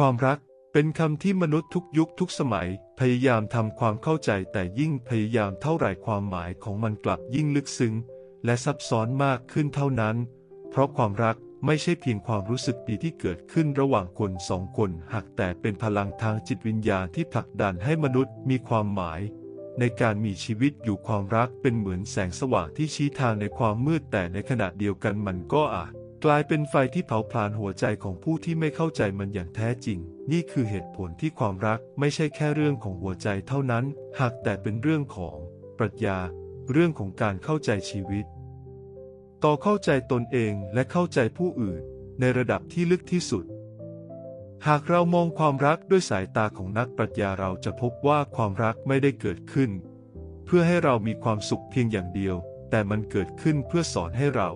ความรักเป็นคำที่มนุษย์ทุกยุคทุกสมัย พยายามทำความเข้าใจแต่ยิ่งพยายามเท่าไหร่ความหมายของมันกลับยิ่งลึกซึ้ง และซับซ้อนมากขึ้นเท่านั้น เพราะความรักไม่ใช่เพียงความรู้สึกดีที่เกิดขึ้นระหว่างคนสองคนหากแต่เป็นพลังทางจิตวิญญาณที่ผลักดันให้มนุษย์มีความหมาย ในการมีชีวิตอยู่ความรักเป็นเหมือนแสงสว่างที่ชี้ทางในความมืดแต่ในขณะเดียวกันมันก็อาจ กลายเป็นไฟที่เผาผลาญหัวใจของผู้ที่ไม่เข้าใจมันอย่างแท้จริง นี่คือเหตุผลที่ความรักไม่ใช่แค่เรื่องของหัวใจเท่านั้น หากแต่เป็นเรื่องของ ปรัชญา เรื่องของการเข้าใจชีวิต ต่อเข้าใจตนเองและเข้าใจผู้อื่น ในระดับที่ลึกที่สุด หากเรามองความรักด้วยสายตาของนักปรัชญาเราจะพบว่าความรักไม่ได้เกิดขึ้น เพื่อให้เรามีความสุขเพียงอย่างเดียว แต่มันเกิดขึ้นเพื่อสอนให้เรา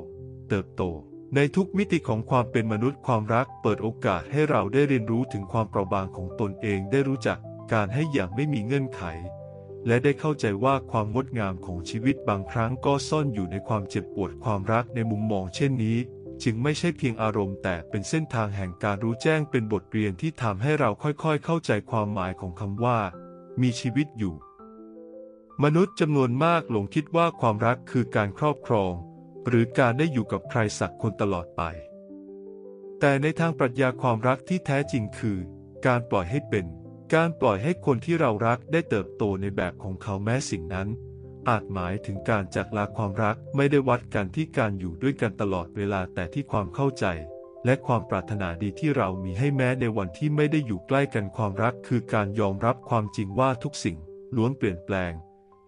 เติบโต ในทุกมิติของความเป็นมนุษย์ความรักเปิดโอกาสให้เราได้เรียนรู้ถึงความเปราะบางของตนเองได้รู้จักการให้อย่างไม่มีเงื่อนไข และได้เข้าใจว่าความงดงามของชีวิตบางครั้งก็ซ่อนอยู่ในความเจ็บปวดความรักในมุมมองเช่นนี้ จึงไม่ใช่เพียงอารมณ์แต่เป็นเส้นทางแห่งการรู้แจ้งเป็นบทเรียนที่ทำให้เราค่อยๆ เข้าใจความหมายของคำว่า มีชีวิตอยู่ มนุษย์จำนวนมากหลงคิดว่าความรักคือการครอบครอง หรือการได้อยู่กับใครสักคนตลอดไป แต่ในทางปรัชญาความรักที่แท้จริงคือ การปล่อยให้เป็น การปล่อยให้คนที่เรารักได้เติบโตในแบบของเขาแม้สิ่งนั้น อาจหมายถึงการจากลาความรักไม่ได้วัดกันที่การอยู่ด้วยกันตลอดเวลาแต่ที่ความเข้าใจ และความปรารถนาดีที่เรามีให้แม้ในวันที่ไม่ได้อยู่ใกล้กันความรัก คือการยอมรับความจริงว่าทุกสิ่งล้วนเปลี่ยนแปลง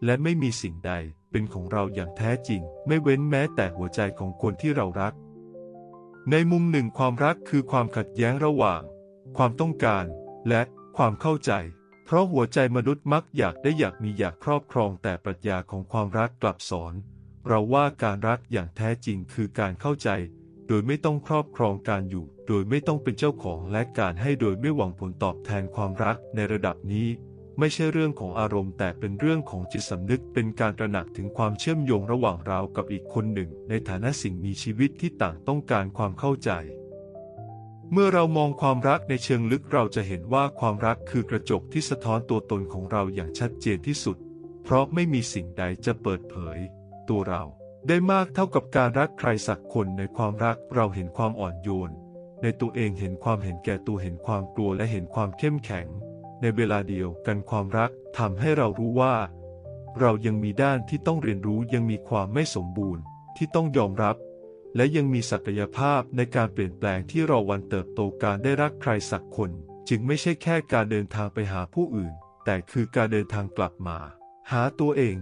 และไม่มีสิ่งใด เป็นของเราอย่างแท้จริง ไม่เว้นแม้แต่หัวใจของคนที่เรารัก ในมุมหนึ่งความรักคือความขัดแย้งระหว่าง ความต้องการและความเข้าใจ เพราะหัวใจมนุษย์มักอยากได้อยากมีอยากครอบครองแต่ปรัชญาของความรักกลับสอน เราว่าการรักอย่างแท้จริงคือการเข้าใจ โดยไม่ต้องครอบครองการอยู่ โดยไม่ต้องเป็นเจ้าของและการให้โดยไม่หวังผลตอบแทนความรักในระดับนี้ ไม่ใช่เรื่องของอารมณ์แต่เป็นเรื่องของจิตสำนึกเป็นการตระหนักถึงความเชื่อมโยงระหว่างเรากับอีกคนหนึ่ง ในฐานะสิ่งมีชีวิตที่ต่างต้องการความเข้าใจ เมื่อเรามองความรักในเชิงลึกเราจะเห็นว่าความรักคือกระจกที่สะท้อนตัวตนของเราอย่างชัดเจนที่สุด เพราะไม่มีสิ่งใดจะเปิดเผย ตัวเราได้มากเท่ากับการรักใครสักคนในความรักเราเห็นความอ่อนโยน ในตัวเองเห็นความเห็นแก่ตัวเห็นความกลัวและเห็นความเข้มแข็ง ในเวลาเดียวกันความรักทำให้เรารู้ว่า เรายังมีด้านที่ต้องเรียนรู้ยังมีความไม่สมบูรณ์ที่ต้องยอมรับ และยังมีศักยภาพในการเปลี่ยนแปลงที่รอวันเติบโตการได้รักใครสักคน จึงไม่ใช่แค่การเดินทางไปหาผู้อื่น แต่คือการเดินทางกลับมา หาตัวเอง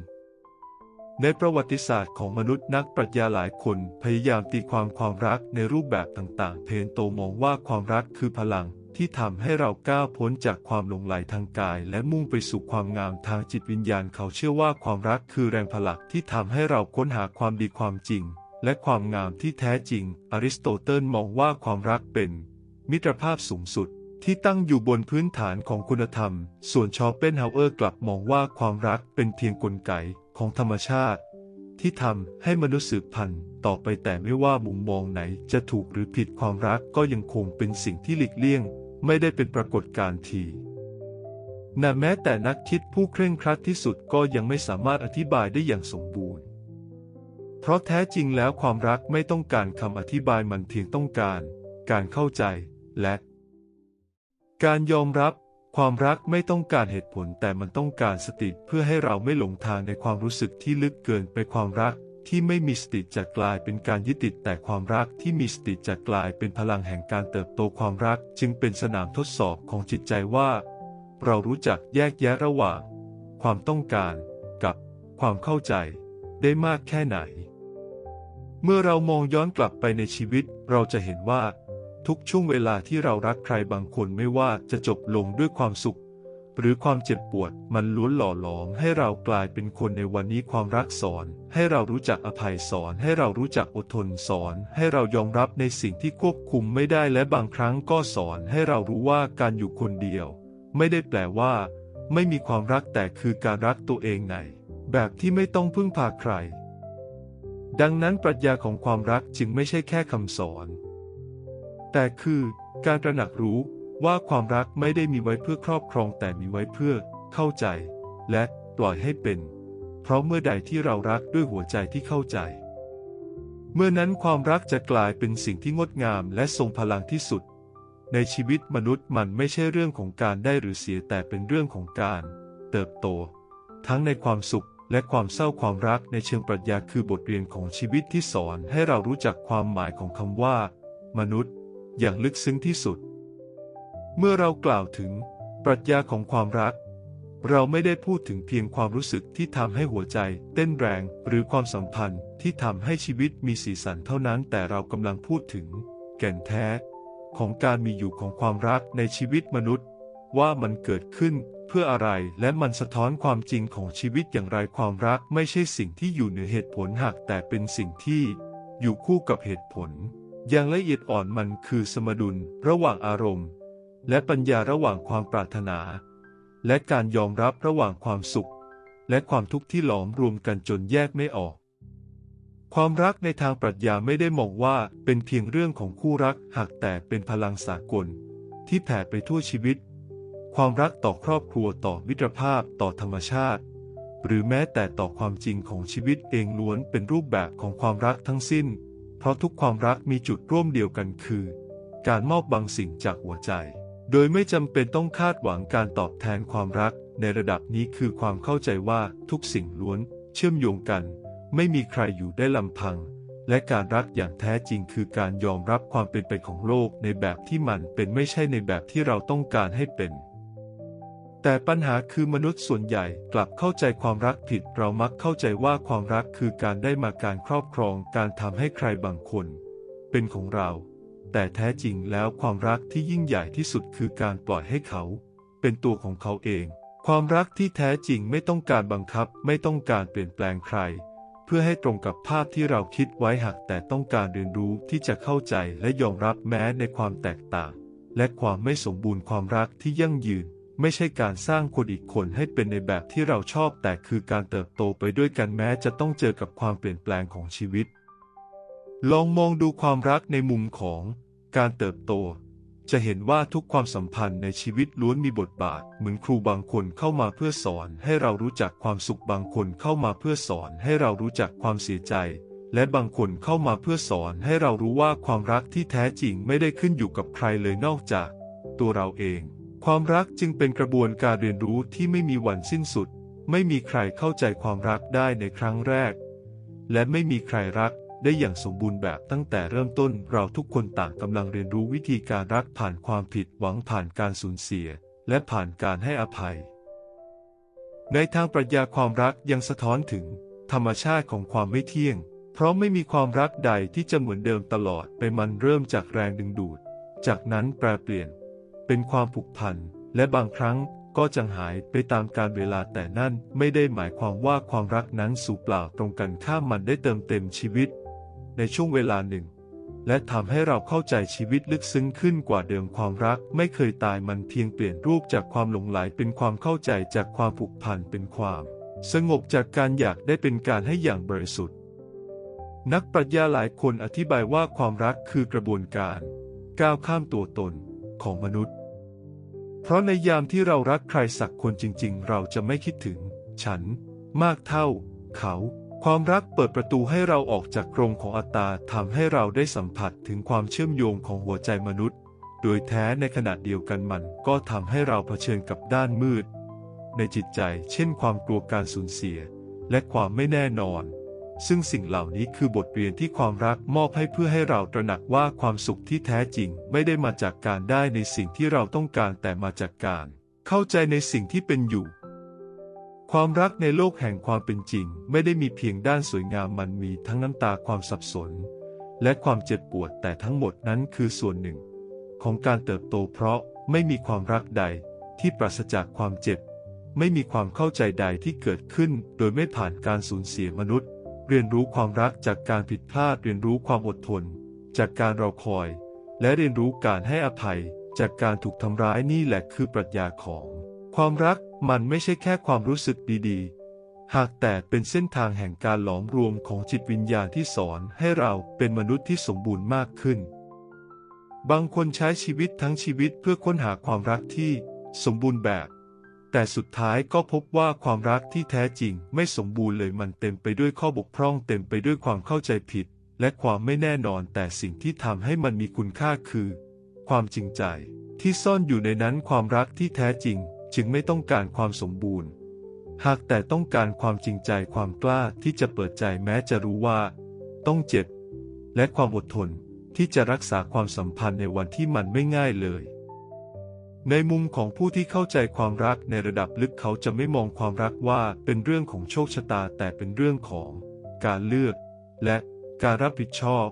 ในประวัติศาสตร์ของมนุษย์นักปรัชญาหลายคนพยายามตีความความรักในรูปแบบต่างๆ เพนโตมองว่าความรักคือพลัง ที่ทำให้เราก้าวพ้นจากความหลงไหลทางกาย และมุ่งไปสู่ความงามทางจิตวิญญาณเขาเชื่อว่าความรักคือแรงผลักที่ทำให้เราค้นหาความดีความจริง และความงามที่แท้จริง อริสโตเติลมองว่าความรักเป็น มิตรภาพสูงสุดที่ตั้งอยู่บนพื้นฐานของคุณธรรม ส่วนชอปเปนเฮาเออร์กลับมองว่าความรักเป็นเพียงกลไกของธรรมชาติ ที่ทำให้มนุษย์สืบพันธุ์ต่อไปแต่ไม่ว่ามุมมองไหนจะถูกหรือผิดความรักก็ยังคงเป็นสิ่งที่หลีกเลี่ยง ไม่ได้เป็นปรากฏการณ์ทีน่แม้แต่นักคิดผู้เคร่งครัดที่สุดก็ยังไม่สามารถอธิบายได้อย่างสมบูรณ์ เพราะแท้จริงแล้วความรักไม่ต้องการคำอธิบายมันเพียงต้องการ การเข้าใจและ การยอมรับความรักไม่ต้องการเหตุผลแต่มันต้องการสติเพื่อให้เราไม่หลงทางในความรู้สึกที่ลึกเกินไปความรัก ที่ไม่มีสติจะกลายเป็นการยึดติดแต่ความรักที่มีสติจะกลายเป็นพลังแห่งการเติบโตความรักจึงเป็นสนามทดสอบของจิตใจว่า เรารู้จักแยกแยะระหว่าง ความต้องการกับความเข้าใจได้มากแค่ไหน เมื่อเรามองย้อนกลับไปในชีวิตเราจะเห็นว่า ทุกช่วงเวลาที่เรารักใครบางคนไม่ว่าจะจบลงด้วยความสุข หรือความเจ็บปวดมันล้วนหล่อหลอมให้เรากลายเป็นคนในวันนี้ความรักสอน ให้เรารู้จักอภัยสอน ให้เรารู้จักอดทนสอน ให้เรายอมรับในสิ่งที่ควบคุมไม่ได้และบางครั้งก็สอนให้เรารู้ว่าการอยู่คนเดียว ไม่ได้แปลว่า ไม่มีความรักแต่คือการรักตัวเองในแบบที่ไม่ต้องพึ่งพาใคร ดังนั้นปรัชญาของความรักจึงไม่ใช่แค่คำสอน แต่คือการตระหนักรู้ ว่าความรักไม่ได้มีไว้เพื่อครอบครองแต่มีไว้เพื่อ เข้าใจ และปล่อยให้เป็น เพราะเมื่อใดที่เรารักด้วยหัวใจที่เข้าใจ เมื่อนั้นความรักจะกลายเป็นสิ่งที่งดงามและทรงพลังที่สุด ในชีวิตมนุษย์มันไม่ใช่เรื่องของการได้หรือเสียแต่เป็นเรื่องของการ เติบโต ทั้งในความสุขและความเศร้าความรักในเชิงปรัชญาคือบทเรียนของชีวิตที่สอนให้เรารู้จักความหมายของคำว่า มนุษย์ อย่างลึกซึ้งที่สุด เมื่อเรากล่าวถึงปรัชญาของความรัก เราไม่ได้พูดถึงเพียงความรู้สึกที่ทำให้หัวใจ เต้นแรง หรือความสัมพันธ์ที่ทำให้ชีวิตมีสีสันเท่านั้น แต่เรากำลังพูดถึง แก่นแท้ ของการมีอยู่ของความรักในชีวิตมนุษย์ ว่ามันเกิดขึ้นเพื่ออะไรและมันสะท้อนความจริงของชีวิตอย่างไรความรักไม่ใช่สิ่งที่อยู่เหนือเหตุผลหากแต่เป็นสิ่งที่ อยู่คู่กับเหตุผล อย่างละเอียดอ่อนมันคือสมดุล ระหว่างอารมณ์ และปัญญาระหว่างความปรารถนา และการยอมรับระหว่างความสุข และความทุกข์ที่หลอมรวมกันจนแยกไม่ออก ความรักในทางปรัชญาไม่ได้มองว่าเป็นเพียงเรื่องของคู่รักหากแต่เป็นพลังสากล ที่แผ่ไปทั่วชีวิต ความรักต่อครอบครัวต่อมิตรภาพต่อธรรมชาติ หรือแม้แต่ต่อความจริงของชีวิตเองล้วนเป็นรูปแบบของความรักทั้งสิ้น เพราะทุกความรักมีจุดร่วมเดียวกันคือ การมอบบางสิ่งจากหัวใจ โดยไม่จำเป็นต้องคาดหวังการตอบแทนความรัก ในระดับนี้คือความเข้าใจว่าทุกสิ่งล้วนเชื่อมโยงกัน ไม่มีใครอยู่ได้ลำพัง และการรักอย่างแท้จริงคือการยอมรับความเป็นไปของโลกในแบบที่มันเป็นไม่ใช่ในแบบที่เราต้องการให้เป็น แต่ปัญหาคือมนุษย์ส่วนใหญ่กลับเข้าใจความรักผิด เรามักเข้าใจว่าความรักคือการได้มาการครอบครอง การทำให้ใครบางคน เป็นของเรา แต่แท้จริงแล้วความรักที่ยิ่งใหญ่ที่สุดคือการปล่อยให้เขา เป็นตัวของเขาเอง ความรักที่แท้จริงไม่ต้องการบังคับไม่ต้องการเปลี่ยนแปลงใคร เพื่อให้ตรงกับภาพที่เราคิดไว้หากแต่ต้องการเรียนรู้ที่จะเข้าใจและยอมรับแม้ในความแตกต่าง และความไม่สมบูรณ์ความรักที่ยั่งยืน ไม่ใช่การสร้างคนอีกคนให้เป็นในแบบที่เราชอบแต่คือการเติบโตไปด้วยกันแม้จะต้องเจอกับความเปลี่ยนแปลงของชีวิต ลองมองดูความรักในมุมของการเติบโต จะเห็นว่าทุกความสัมพันธ์ในชีวิตล้วนมีบทบาท เหมือนครูบางคนเข้ามาเพื่อสอนให้เรารู้จักความสุขบางคนเข้ามาเพื่อสอนให้เรารู้จักความเสียใจ และบางคนเข้ามาเพื่อสอนให้เรารู้ว่าความรักที่แท้จริงไม่ได้ขึ้นอยู่กับใครเลยนอกจาก ตัวเราเอง ความรักจึงเป็นกระบวนการเรียนรู้ที่ไม่มีวันสิ้นสุด ไม่มีใครเข้าใจความรักได้ในครั้งแรก และไม่มีใครรัก ได้อย่างสมบูรณ์แบบตั้งแต่เริ่มต้นเราทุกคนต่างกำลังเรียนรู้วิธีการรักผ่านความผิดหวังผ่านการสูญเสีย และผ่านการให้อภัย ในทางปรัชญาความรักยังสะท้อนถึง ธรรมชาติของความไม่เที่ยง เพราะไม่มีความรักใดที่จะเหมือนเดิมตลอดไปมันเริ่มจากแรงดึงดูด จากนั้นแปรเปลี่ยน เป็นความผูกพันและบางครั้งก็จางหายไปตามกาลเวลาแต่นั่นไม่ได้หมายความว่าความรักนั้นสูญเปล่าตรงกันข้ามมันได้เติมเต็มชีวิต ในช่วงเวลาหนึ่ง และทำให้เราเข้าใจชีวิตลึกซึ้งขึ้นกว่าเดิมความรักไม่เคยตายมันเพียงเปลี่ยนรูปจากความหลงไหลเป็นความเข้าใจจากความผูกพันเป็นความ สงบจากการอยากได้เป็นการให้อย่างบริสุทธิ์ นักปรัชญาหลายคนอธิบายว่าความรักคือกระบวนการ ก้าวข้ามตัวตนของมนุษย์ เพราะในยามที่เรารักใครสักคนจริง ๆ เราจะไม่คิดถึง ฉัน มากเท่า เขา ความรักเปิดประตูให้เราออกจากกรงของอัตตาทำให้เราได้สัมผัสถึงความเชื่อมโยงของหัวใจมนุษย์ โดยแท้ในขณะเดียวกันมันก็ทำให้เราเผชิญกับด้านมืด ในจิตใจเช่นความกลัวการสูญเสีย และความไม่แน่นอน ซึ่งสิ่งเหล่านี้คือบทเรียนที่ความรักมอบให้เพื่อให้เราตระหนักว่าความสุขที่แท้จริงไม่ได้มาจากการได้ในสิ่งที่เราต้องการแต่มาจากการ เข้าใจในสิ่งที่เป็นอยู่ ความรักในโลกแห่งความเป็นจริง ไม่ได้มีเพียงด้านสวยงามมันมีทั้งน้ำตาความสับสน และความเจ็บปวดแต่ทั้งหมดนั้นคือส่วนหนึ่ง ของการเติบโตเพราะไม่มีความรักใดที่ปราศจากความเจ็บ ไม่มีความเข้าใจใดที่เกิดขึ้น โดยไม่ผ่านการสูญเสียมนุษย์ เรียนรู้ความรักจากการผิดพลาดเรียนรู้ความอดทน จากการรอคอย และเรียนรู้การให้อภัย จากการถูกทำร้ายนี่แหละคือปรัชญาของ ความรักมันไม่ใช่แค่ความรู้สึกดีๆ หากแต่เป็นเส้นทางแห่งการหลอมรวมของจิตวิญญาณที่สอนให้เราเป็นมนุษย์ที่สมบูรณ์มากขึ้น บางคนใช้ชีวิตทั้งชีวิตเพื่อค้นหาความรักที่สมบูรณ์แบบ แต่สุดท้ายก็พบว่าความรักที่แท้จริงไม่สมบูรณ์เลยมันเต็มไปด้วยข้อบกพร่อง เต็มไปด้วยความเข้าใจผิด และความไม่แน่นอนแต่สิ่งที่ทำให้มันมีคุณค่าคือ ความจริงใจที่ซ่อนอยู่ในนั้นความรักที่แท้จริง จึงไม่ต้องการความสมบูรณ์ หากแต่ต้องการความจริงใจความกล้าที่จะเปิดใจแม้จะรู้ว่า ต้องเจ็บ และความอดทนที่จะรักษาความสัมพันธ์ในวันที่มันไม่ง่ายเลย ในมุมของผู้ที่เข้าใจความรักในระดับลึกเขาจะไม่มองความรักว่าเป็นเรื่องของโชคชะตาแต่เป็นเรื่องของการเลือก และการรับผิดชอบ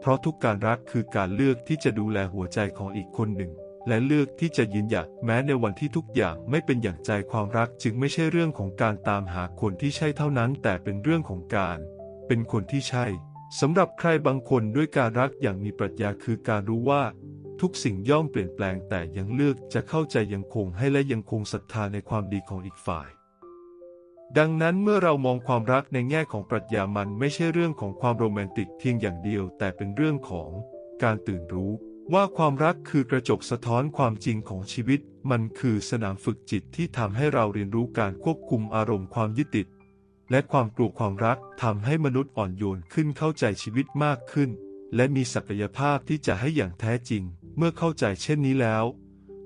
เพราะทุกการรักคือการเลือกที่จะดูแลหัวใจของอีกคนหนึ่ง และเลือกที่จะยืนหยัดแม้ในวันที่ทุกอย่างไม่เป็นอย่างใจความรักจึงไม่ใช่เรื่องของการตามหาคนที่ใช่เท่านั้น แต่เป็นเรื่องของการ เป็นคนที่ใช่สำหรับใครบางคนด้วยการรักอย่างมีปรัชญาคือการรู้ว่า ทุกสิ่งย่อมเปลี่ยนแปลงแต่ยังเลือกจะเข้าใจยังคงให้และยังคงศรัทธาในความดีของอีกฝ่าย ดังนั้นเมื่อเรามองความรักในแง่ของปรัชญามันไม่ใช่เรื่องของความโรแมนติกเพียงอย่างเดียว แต่เป็นเรื่องของการตื่นรู้ ว่าความรักคือกระจกสะท้อนความจริงของชีวิต มันคือสนามฝึกจิตที่ทำให้เราเรียนรู้การควบคุมอารมณ์ความยึดติด และความกลัวความรักทำให้มนุษย์อ่อนโยนขึ้นเข้าใจชีวิตมากขึ้น และมีศักยภาพที่จะให้อย่างแท้จริง เมื่อเข้าใจเช่นนี้แล้ว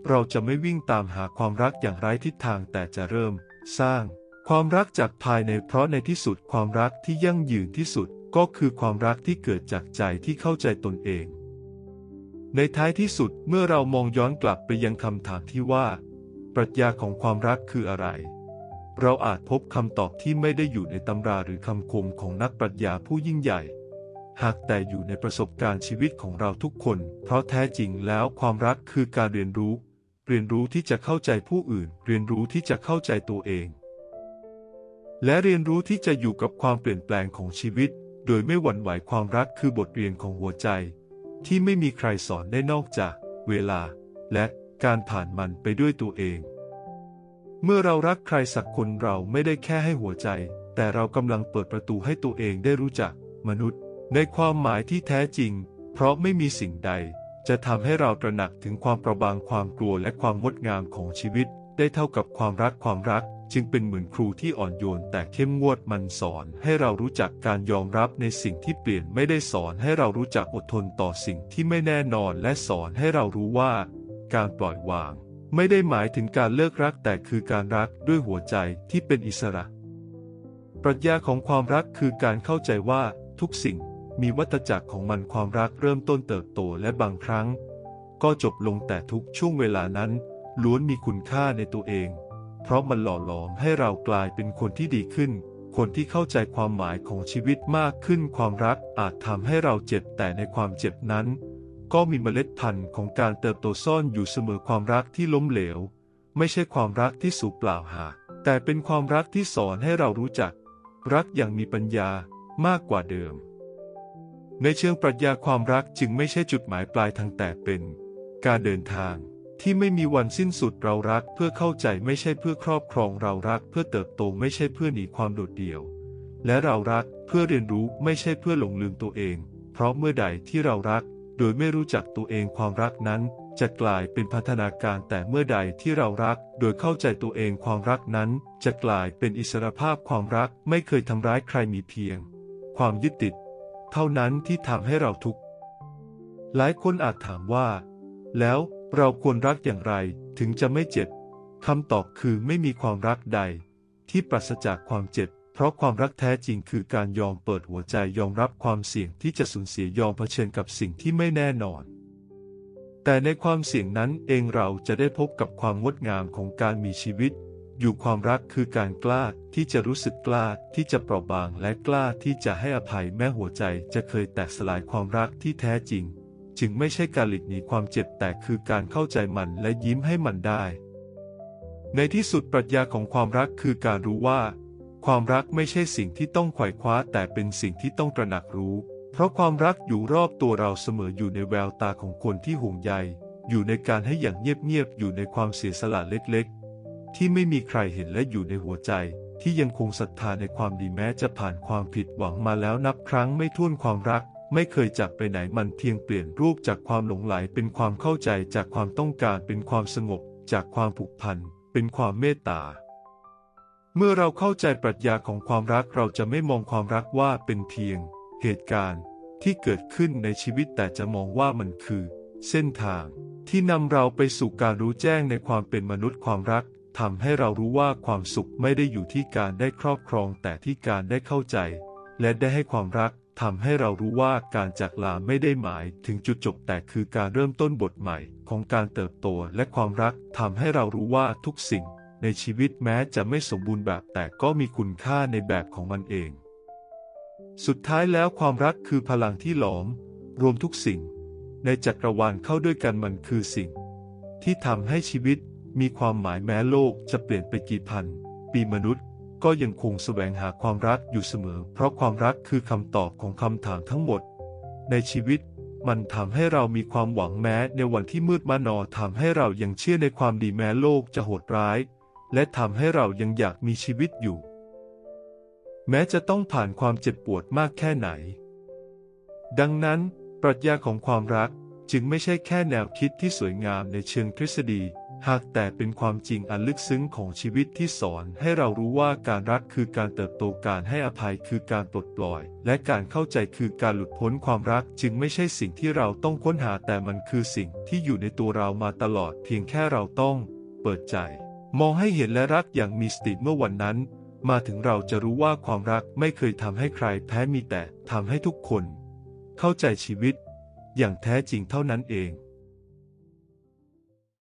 เราจะไม่วิ่งตามหาความรักอย่างไร้ทิศทางแต่จะเริ่ม สร้าง ความรักจากภายในเพราะในที่สุดความรักที่ยั่งยืนที่สุดก็คือความรักที่เกิดจากใจที่เข้าใจตนเอง ในท้ายที่สุดเมื่อเรามองย้อนกลับไปยังคำถามที่ว่า ปรัชญาของความรักคืออะไร เราอาจพบคำตอบที่ไม่ได้อยู่ในตำราหรือคำคมของนักปรัชญาผู้ยิ่งใหญ่ หากแต่อยู่ในประสบการณ์ชีวิตของเราทุกคน เพราะแท้จริงแล้วความรักคือการเรียนรู้ เรียนรู้ที่จะเข้าใจผู้อื่น เรียนรู้ที่จะเข้าใจตัวเอง และเรียนรู้ที่จะอยู่กับความเปลี่ยนแปลงของชีวิต โดยไม่หวั่นไหวความรักคือบทเรียนของหัวใจ ที่ไม่มีใครสอนได้นอกจากเวลา และการผ่านมันไปด้วยตัวเอง เมื่อเรารักใครสักคนเราไม่ได้แค่ให้หัวใจ แต่เรากำลังเปิดประตูให้ตัวเองได้รู้จักมนุษย์ ในความหมายที่แท้จริง เพราะไม่มีสิ่งใด จะทำให้เราตระหนักถึงความประบางความกลัวและความงดงามของชีวิต ได้เท่ากับความรักความรัก จึงเป็นเหมือนครูที่อ่อนโยนแต่เข้มงวดมันสอนให้เรารู้จักการยอมรับในสิ่งที่เปลี่ยนไม่ได้สอนให้เรารู้จักอดทนต่อสิ่งที่ไม่แน่นอนและสอนให้เรารู้ว่า การปล่อยวาง ไม่ได้หมายถึงการเลิกรักแต่คือการรักด้วยหัวใจที่เป็นอิสระ ปรัชญาของความรักคือการเข้าใจว่าทุกสิ่งมีวัฏจักรของมันความรักเริ่มต้นเติบโตและบางครั้ง ก็จบลงแต่ทุกช่วงเวลานั้น ล้วนมีคุณค่าในตัวเอง เพราะมันหล่อหลอมให้เรากลายเป็นคนที่ดีขึ้น คนที่เข้าใจความหมายของชีวิตมากขึ้น ความรักอาจทำให้เราเจ็บแต่ในความเจ็บนั้น ก็มีเมล็ดพันธุ์ของการเติบโตซ่อนอยู่เสมอความรักที่ล้มเหลว ไม่ใช่ความรักที่สูญเปล่าหา แต่เป็นความรักที่สอนให้เรารู้จัก รักอย่างมีปัญญามากกว่าเดิม ในเชิงปรัชญาความรักจึงไม่ใช่จุดหมายปลายทางแต่เป็น การเดินทาง ที่ไม่มีวันสิ้นสุดเรารักเพื่อเข้าใจไม่ใช่เพื่อครอบครองเรารักเพื่อเติบโตไม่ใช่เพื่อหนีความโดดเดี่ยว และเรารักเพื่อเรียนรู้ไม่ใช่เพื่อหลงลืมตัวเอง เพราะเมื่อใดที่เรารัก โดยไม่รู้จักตัวเองความรักนั้น จะกลายเป็นพัฒนาการแต่เมื่อใดที่เรารัก โดยเข้าใจตัวเองความรักนั้น จะกลายเป็นอิสรภาพความรักไม่เคยทำร้ายใครมีเพียง ความยึดติด เท่านั้นที่ทำให้เราทุกข์หลายคนอาจถามว่า แล้ว เราควรรักอย่างไรถึงจะไม่เจ็บคำตอบคือไม่มีความรักใด ที่ปราศจากความเจ็บ เพราะความรักแท้จริงคือการยอมเปิดหัวใจยอมรับความเสี่ยงที่จะสูญเสียยอมเผชิญกับสิ่งที่ไม่แน่นอน แต่ในความเสี่ยงนั้นเองเราจะได้พบกับความงดงามของการมีชีวิต อยู่ความรักคือการกล้าที่จะรู้สึกกล้าที่จะเปราะบางและกล้าที่จะให้อภัยแม้หัวใจจะเคยแตกสลายความรักที่แท้จริง จึงไม่ใช่การหลีกหนีความเจ็บแต่คือการเข้าใจมันและยิ้มให้มันได้ ในที่สุดปรัชญาของความรักคือการรู้ว่า ความรักไม่ใช่สิ่งที่ต้องไขว่คว้าแต่เป็นสิ่งที่ต้องตระหนักรู้ เพราะความรักอยู่รอบตัวเราเสมออยู่ในแววตาของคนที่ห่วงใย อยู่ในการให้อย่างเงียบๆอยู่ในความเสียสละเล็กๆ ที่ไม่มีใครเห็นและอยู่ในหัวใจที่ยังคงศรัทธาในความดีแม้จะผ่านความผิดหวังมาแล้วนับครั้งไม่ถ้วนความรัก ไม่เคยจากไปไหนมันเพียงเปลี่ยนรูปจากความหลงไหลเป็นความเข้าใจจากความต้องการเป็นความสงบ จากความผูกพัน เป็นความเมตตา เมื่อเราเข้าใจปรัชญาของความรักเราจะไม่มองความรักว่าเป็นเพียง เหตุการณ์ที่เกิดขึ้นในชีวิตแต่จะมองว่ามันคือ เส้นทาง ที่นำเราไปสู่การรู้แจ้งในความเป็นมนุษย์ความรักทำให้เรารู้ว่าความสุขไม่ได้อยู่ที่การได้ครอบครองแต่ที่การได้เข้าใจ และได้ให้ความรัก ทำให้เรารู้ว่าการจากลาไม่ได้หมายถึงจุดจบแต่คือการเริ่มต้นบทใหม่ของการเติบโตและความรักทำให้เรารู้ว่าทุกสิ่งในชีวิตแม้จะไม่สมบูรณ์แบบแต่ก็มีคุณค่าในแบบของมันเอง สุดท้ายแล้วความรักคือพลังที่หลอม รวมทุกสิ่ง ในจักรวาลเข้าด้วยกันมันคือสิ่ง ที่ทำให้ชีวิตมีความหมายแม้โลกจะเปลี่ยนไปกี่พัน ปีมนุษย์ ก็ยังคงแสวงหาความรักอยู่เสมอ เพราะความรักคือคำตอบของคำถามทั้งหมด ในชีวิตมันทำให้เรามีความหวังแม้ในวันที่มืดมานอทำให้เรายังเชื่อในความดีแม้โลกจะโหดร้าย และทำให้เรายังอยากมีชีวิตอยู่ แม้จะต้องผ่านความเจ็บปวดมากแค่ไหน ดังนั้น ปรัชญาของความรักจึงไม่ใช่แค่แนวคิดที่สวยงามในเชิงทฤษฎี หากแต่เป็นความจริงอันลึกซึ้งของชีวิตที่สอนให้เรารู้ว่าการรักคือการเติบโตการให้อภัยคือการปลดปล่อย และการเข้าใจคือการหลุดพ้นความรักจึงไม่ใช่สิ่งที่เราต้องค้นหาแต่มันคือสิ่งที่อยู่ในตัวเรามาตลอด เพียงแค่เราต้องเปิดใจ มองให้เห็นและรักอย่างมีสติเมื่อวันนั้น มาถึงเราจะรู้ว่าความรักไม่เคยทำให้ใครแพ้มีแต่ทำให้ทุกคน เข้าใจชีวิต อย่างแท้จริงเท่านั้นเอง